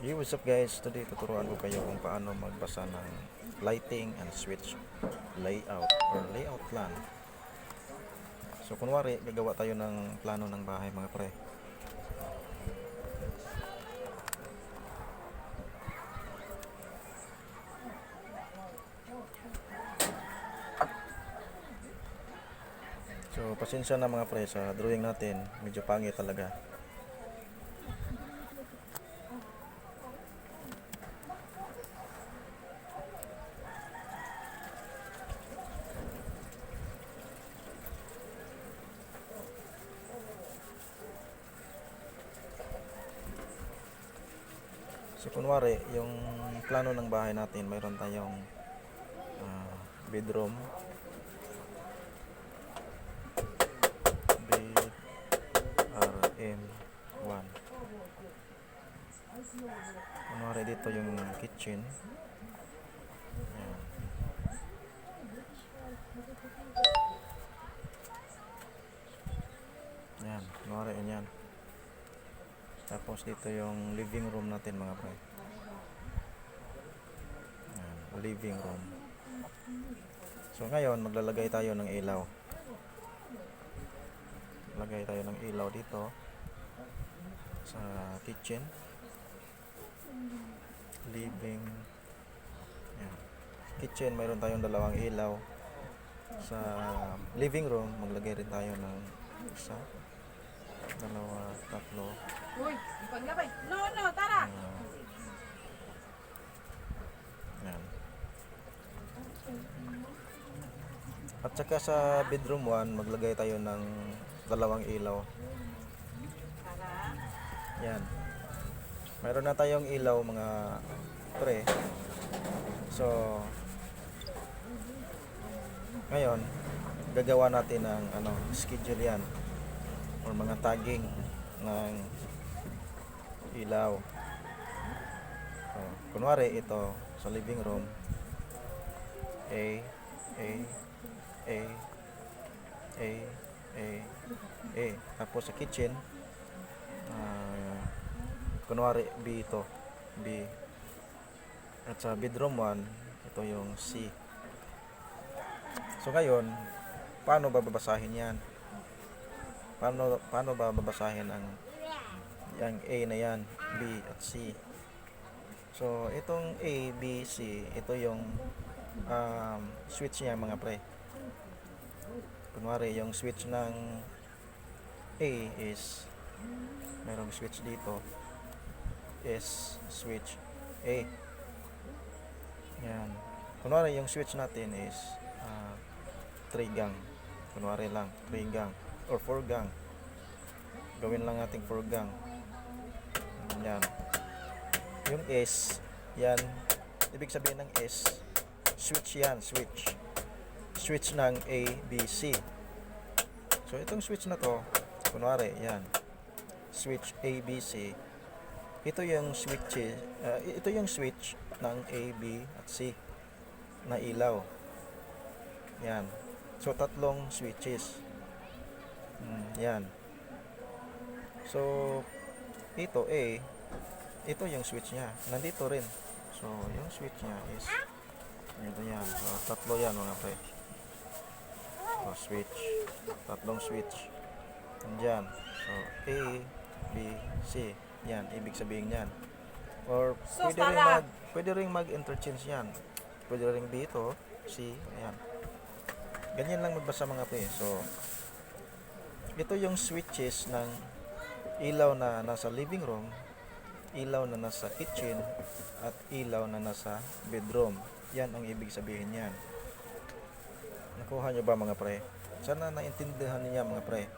Hey, what's up guys? Today tuturuan ko kayo kung paano magbasa ng lighting and switch layout or layout plan. So kunwari, gagawa tayo ng plano ng bahay mga pre. So pasensya na mga pre sa drawing natin, medyo pangit talaga. So kunwari, yung plano ng bahay natin, mayroon tayong ah, bedroom. Bed RM1. Kunwari dito yung kitchen. Ayan. Yan, kunwari yan. Tapos dito yung living room natin mga pre. Living room. So ngayon maglalagay tayo ng ilaw. Lagay tayo ng ilaw dito sa kitchen. Living. Yan. Kitchen mayroon tayong dalawang ilaw. Sa living room maglagay rin tayo ng isa, dalawa, tatlo, Uy, paglabay. No, no, tara. Ah. Yan. At saka sa bedroom 1, maglagay tayo ng dalawang ilaw. Tara. Yan. Mayroon na tayong ilaw mga pre. So, ngayon, gagawa natin ng ano, schedule yan or mga tagging ng ilaw. So, kunwari ito sa living room A A A A A A. Tapos sa kitchen ah, kunwari B ito B. At sa bedroom 1 ito yung C. So ngayon paano ba babasahin yan paano paano ba babasahin ang yung A na yan? B at C. So itong A, B, C ito yung um, switch niya mga pre. Kunwari yung switch ng A is merong switch dito is switch A. Yan. Kunwari yung switch natin is ah, 3 gang kunwari lang 3 gang or 4 gang. Gawin lang nating 4 gang. Yan. Yung S yan. Ibig sabihin ng S switch yan switch. Switch ng A, B, C. So itong switch na to kunwari yan. Switch A, B, C. Ito yung switch uh, ito yung switch ng A, B at C na ilaw. Yan. So tatlong switches Mm, yan so ito A ito yung switch niya nandito rin so yung switch niya is ito yan so tatlo yan mga pre so switch tatlong switch Nandyan. So, A, B, C. Yan, ibig sabihin yan. Or, So, pwede rin mag, pwede rin mag-interchange yan. Pwede rin dito, C, ayan. Ganyan lang magbasa mga pre. So, ito yung switches ng ilaw na nasa living room, ilaw na nasa kitchen, at ilaw na nasa bedroom. Yan ang ibig sabihin yan. Nakuha nyo ba mga pre? Sana naintindihan niya mga pre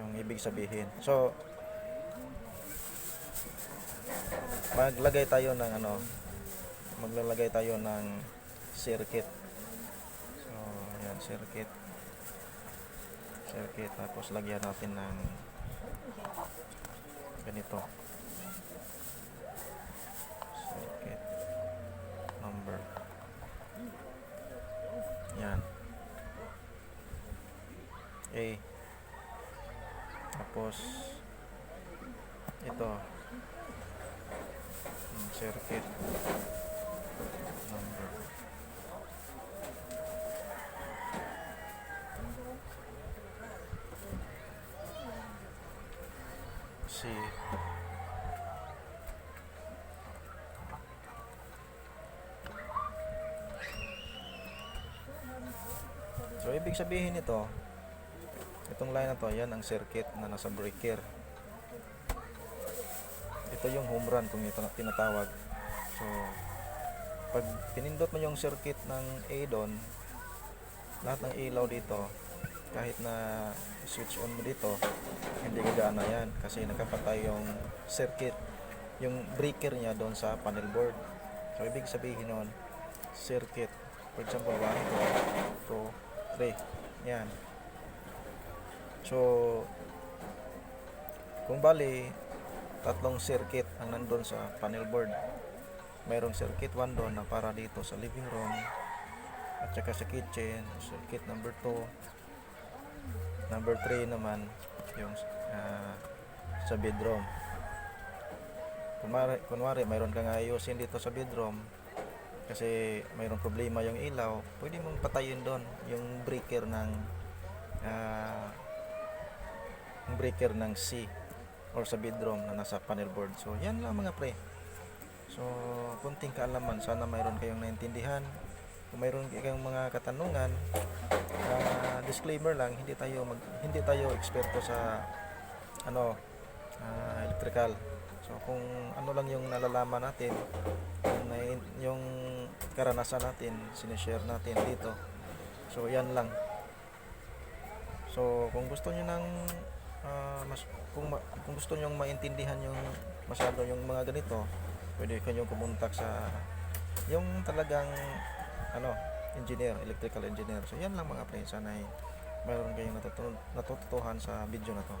yung ibig sabihin. So, maglagay tayo ng ano, maglalagay tayo ng circuit. So, ayan, circuit. Circuit. Tapos, lagyan natin ng ganito. Circuit. Number. Yan. A. Tapos ito circuit number. C. So, ibig sabihin nito, itong line na to, yan ang circuit na nasa breaker. Ito yung home run kung ito na tinatawag. So, pag pinindot mo yung circuit ng A doon, lahat ng ilaw dito, kahit na switch on mo dito, hindi gagana yan kasi nakapatay yung circuit, yung breaker niya doon sa panel board. So, ibig sabihin nun, circuit. For example, 1, 2, 3. Yan. So, kung bali, tatlong circuit ang nandun sa panel board. Mayroong circuit 1 doon na para dito sa living room at saka sa kitchen, circuit number 2. Number 3 naman yung ah, sa bedroom. Kunwari, kunwari mayroon kang ayusin dito sa bedroom kasi mayroong problema yung ilaw, pwede mong patayin doon yung breaker ng ah, yung breaker ng C or sa bedroom na nasa panel board. So, yan lang mga pre. So, kunting kaalaman. Sana mayroon kayong naintindihan. Kung mayroon kayong mga katanungan, ah, disclaimer lang, hindi tayo mag, hindi tayo eksperto sa ano, ah, electrical. So, kung ano lang yung nalalaman natin, yung, yung karanasan natin, sinishare natin dito. So, yan lang. So, kung gusto niyo ng ah, mas kung kung gusto niyo maintindihan yung masyado yung mga ganito, pwede kayong kumontak sa yung talagang ano, engineer, electrical engineer. So, yan lang mga friends. Sana ay mayroon kayong natutu- natututuhan sa video na to.